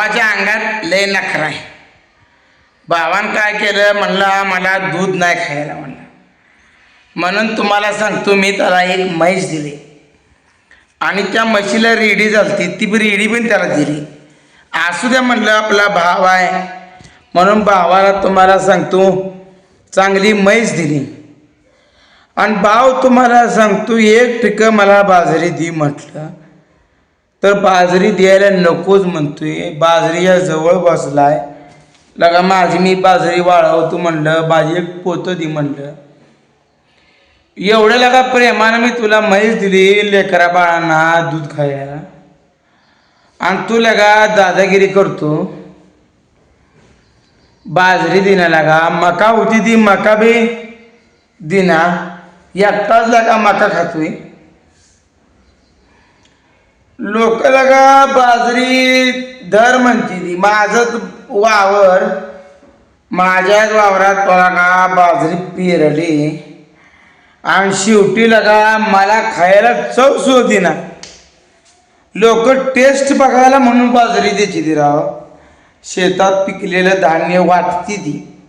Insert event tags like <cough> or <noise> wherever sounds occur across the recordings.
भावाच्या अंगात लय नखरा आहे. भावानं काय केलं? म्हणलं मला दूध नाही खायला म्हणलं. म्हणून तुम्हाला सांगतो मी त्याला एक म्हैस दिली. आणि त्या म्हशीला रेडी झालती. ती रेडी पण त्याला दिली. असू द्या म्हणलं आपला भाव आहे. म्हणून भावाला तुम्हाला सांगतो चांगली म्हैस दिली. आणि भाव तुम्हाला सांगतो एक पिकं मला बाजरी दी म्हटलं. तर बाजरी द्यायला नकोच म्हणतोय. बाजरीच्या जवळ बसलाय. लगा माझी मी बाजरी वाळवतो म्हणलं माझी एक पोतं दे म्हणलं. एवढं लगा प्रेमानं मी तुला म्हैस दिली लेकरा बाळांना दूध खायला. आणि तू लगा दादागिरी करतो. बाजरी दिना लागा मका होती ती मका बी दिना. एकटाच लागा मका खातोय. लोक लगा बाजरी दर म्हणते ती. माझं वावर माझ्याच वावरात तो बाजरी पेरली. आणि शेवटी लगा मला खायला चव होती ना लोक टेस्ट बघायला म्हणून बाजरी द्यायची ती राव. शेतात पिकलेलं धान्य वाटती ती.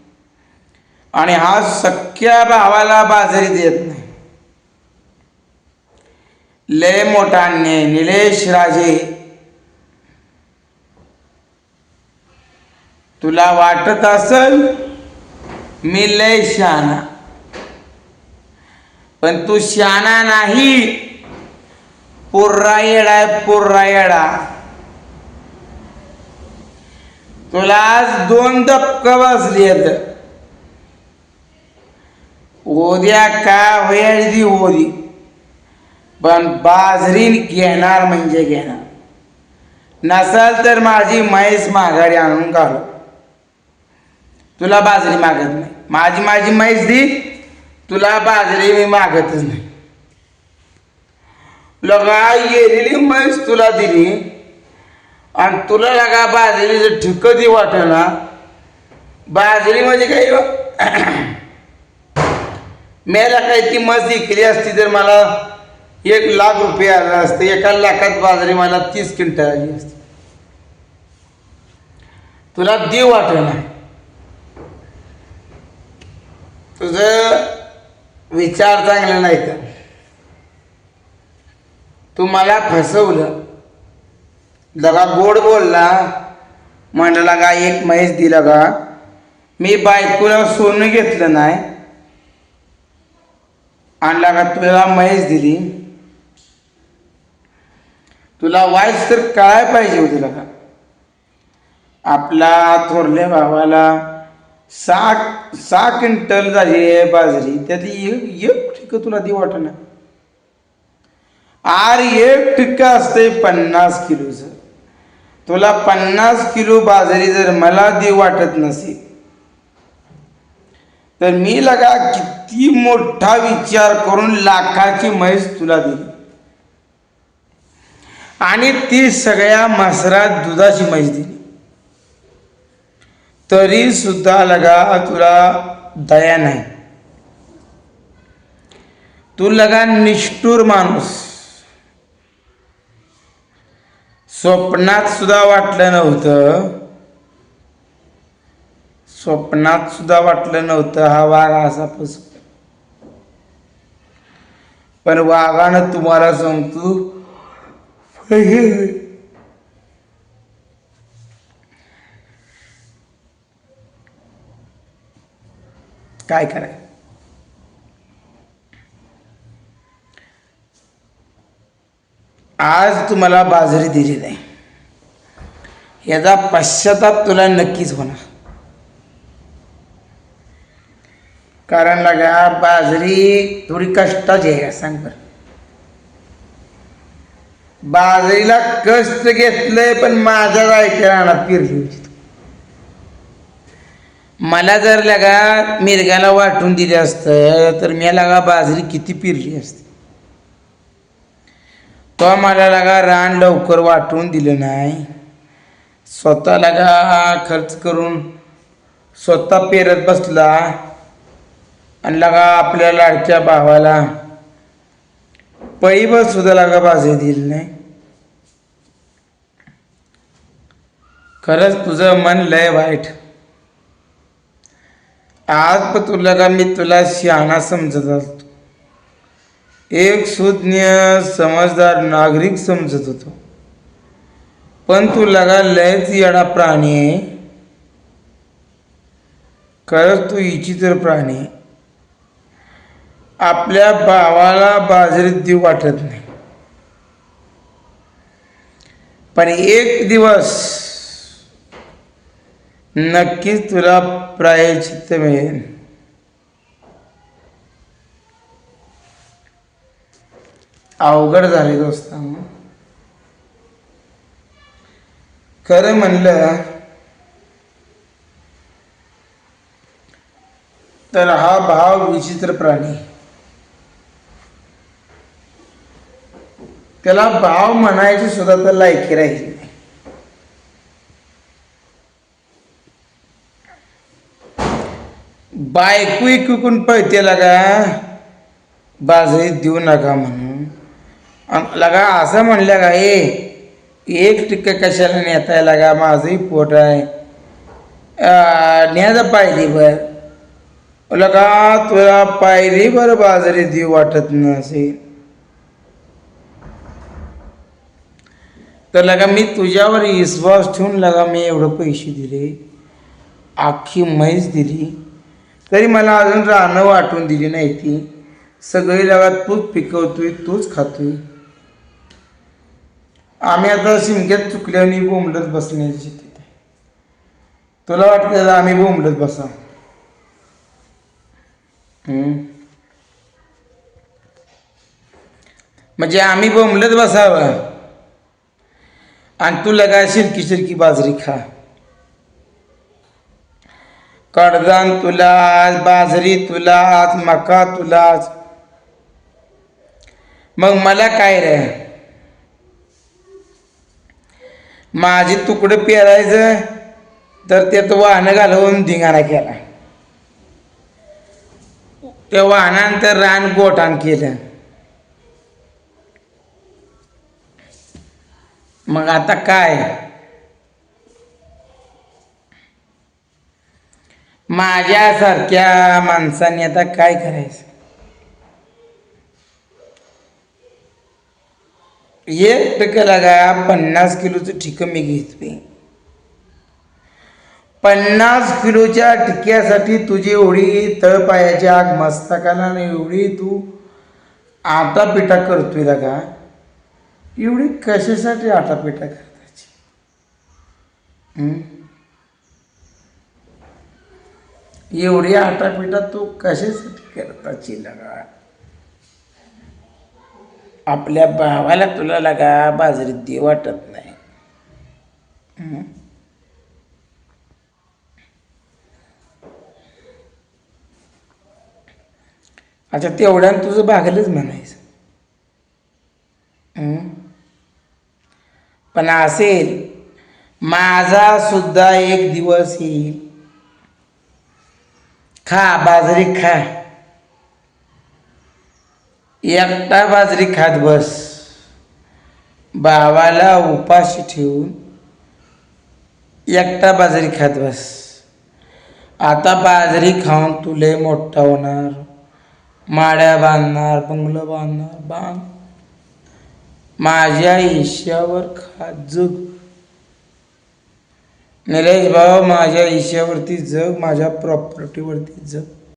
आणि हा सख्या भावाला बाजरी देत नाही. लय मोठाने निलेश राजे. तुला वाटत असल मी लय शहाणा. पण तू शहाणा नाही. पुर्रा येडा पुर्रा येडा. तुला आज दोन दपक बसली आहेत. उद्या का होईल ती होदी पण बाजरी घेणार म्हणजे घेणार. नसाल तर माझी म्हैस माघारी आणून घालू. तुला बाजरी मागत नाही. माझी माझी म्हैस दी तुला बाजरी मी मागतच नाही. लगा गेलेली म्हैस तुला दिली आणि तुला लगा बाजरीचं ठिक दी वाटना बाजरी म्हणजे काही <coughs> मेला काही ती मस विकली असती तर मला एक लाख रुपये आला एका लाखात बाजरी मला तीस क्विंटल आली असते. तुला देव वाटेना तुझं विचार चांगला नाही तर. तू मला फसवलं. जरा गोड बोलला. म्हणलं का एक म्हैस दिला का मी बायकोला सोनं घेतलं नाही. आणला का तुला म्हैस दिली. तुला वाईस तर कळाय पाहिजे होती लगा आपला थोरल्या भावाला सहा सहा क्विंटल झाली आहे बाजरी त्यातली एक एक ठिक तुला ती वाटना आर एक टिक्का असते पन्नास किलोचं. तुला पन्नास किलो बाजरी जर मला देव वाटत नसेल तर मी लगा किती मोठा विचार करून लाखाची म्हैस तुला दिली आणि ती सगळ्या मासरात दुधाची म्हैस दिली. तरी सुद्धा लगा तुला दया नाही. तू लगा निष्ठूर माणूस. स्वप्नात सुद्धा वाटलं नव्हतं. स्वप्नात सुद्धा वाटलं नव्हतं हा वाघ असा पस पण वाघानं तुम्हाला सांगतो काय कराय आज तुम्हाला बाजरी दिली नाही. याचा पश्चाताप तुला नक्कीच होणार. कारण लगा बाजरी थोडी कष्टाची आहे सांग बरं. बाजरीला कष्ट घेतलंय पण माझ्या जायच्या रानात पिरली मला जर लगा मिरगाला वाटून दिले असतं तर मी लगा बाजरी किती पिरली असते. तो मला लगा रान लवकर वाटून दिलं नाही. स्वतः लगा खर्च करून स्वतः पेरत बसला आणि लगा आपल्या लाडक्या भावाला पैबत सुद्धा लगा बाजे दिली नाही खरंच तुझं मन लय वाईट। आज पण तुला का मी तुला शहाणा समजत असतो? एक सुज्ञ समजदार नागरिक समजत होतो. पण तू लगा लयच येडा प्राणी आहे? खरंच तू इचित्र प्राणी आहे. आपल्या भावाला बाजरीत देऊ वाटत नाही. पण एक दिवस नक्कीच तुला प्रायचित्त मिळेल. अवघड झाले दोस्त खरं म्हणलं तर हा भाव विचित्र प्राणी. त्याला भाव म्हणायची सुद्धा तर लायकी राहिली नाही. बायको इकून पळते लगा बाजरी देऊ नका म्हणून. अन लगा असं म्हणलं का ए एक टिक्का कशाला नेताय लागा माझंही पोट आहे. न्यायचं पाहिजे बर लगा तुला पायरी बरं बाजरी देऊ वाटत नसेल. तर लगा मी तुझ्यावर विश्वास ठेवून लगा मी एवढं पैसे दिले आखी म्हैस दिली. तरी मला अजून रानं वाटून दिली नाही ती. सगळी लगा तूच पिकवतोय तूच खातोय. आम्ही आता शिमक्यात चुकल्याने बोंबलत बसण्याची तिथे तुला वाटतं का आम्ही बोंबलत बसा म्हणजे आम्ही बोंबलत बसावं? आणि तुला काय शिरकी शिरकी बाजरी खा. कडधान तुलाच बाजरी तुलाच मका तुलाच मग मला काय रे? माझे तुकडं पेरायचं तर त्यात वाहनं घालवून धिंगाणा केला. त्या वाहनानंतर रान गोठाण केलं. मग आता काय? माझ्यासारख्या माणसाने आता काय करायचं? एक टक्के लागा पन्नास किलोचं ठिकं मी घेतोय पन्नास किलोच्या टिक्यासाठी तुझी एवढी तळपायाची आग मस्तकाला आणि एवढी तू आटा पिठा करतोय लागा. एवढी कशासाठी आटापिटा करताची एवढी आटापिटा तू कशासाठी करताची लगा? आपल्या भावाला तुला लगा बाजरी दे वाटत नाही. अच्छा तेवढ्यानं तुझं भागलंच म्हणायचं हं? पण असेल माझा सुद्धा एक दिवस येईल. खा बाजरी खा. एकटा बाजरी खात बस. भावाला उपाशी ठेवून एकटा बाजरी खात बस. आता बाजरी खाऊन तुले मोठा होणार. माड्या बांधणार बंगलं बांधणार बांध. माझ्या ईशावर खा जग. निलेश भाऊ माझ्या ईशावरती जग माझ्या प्रॉपर्टीवरती जग.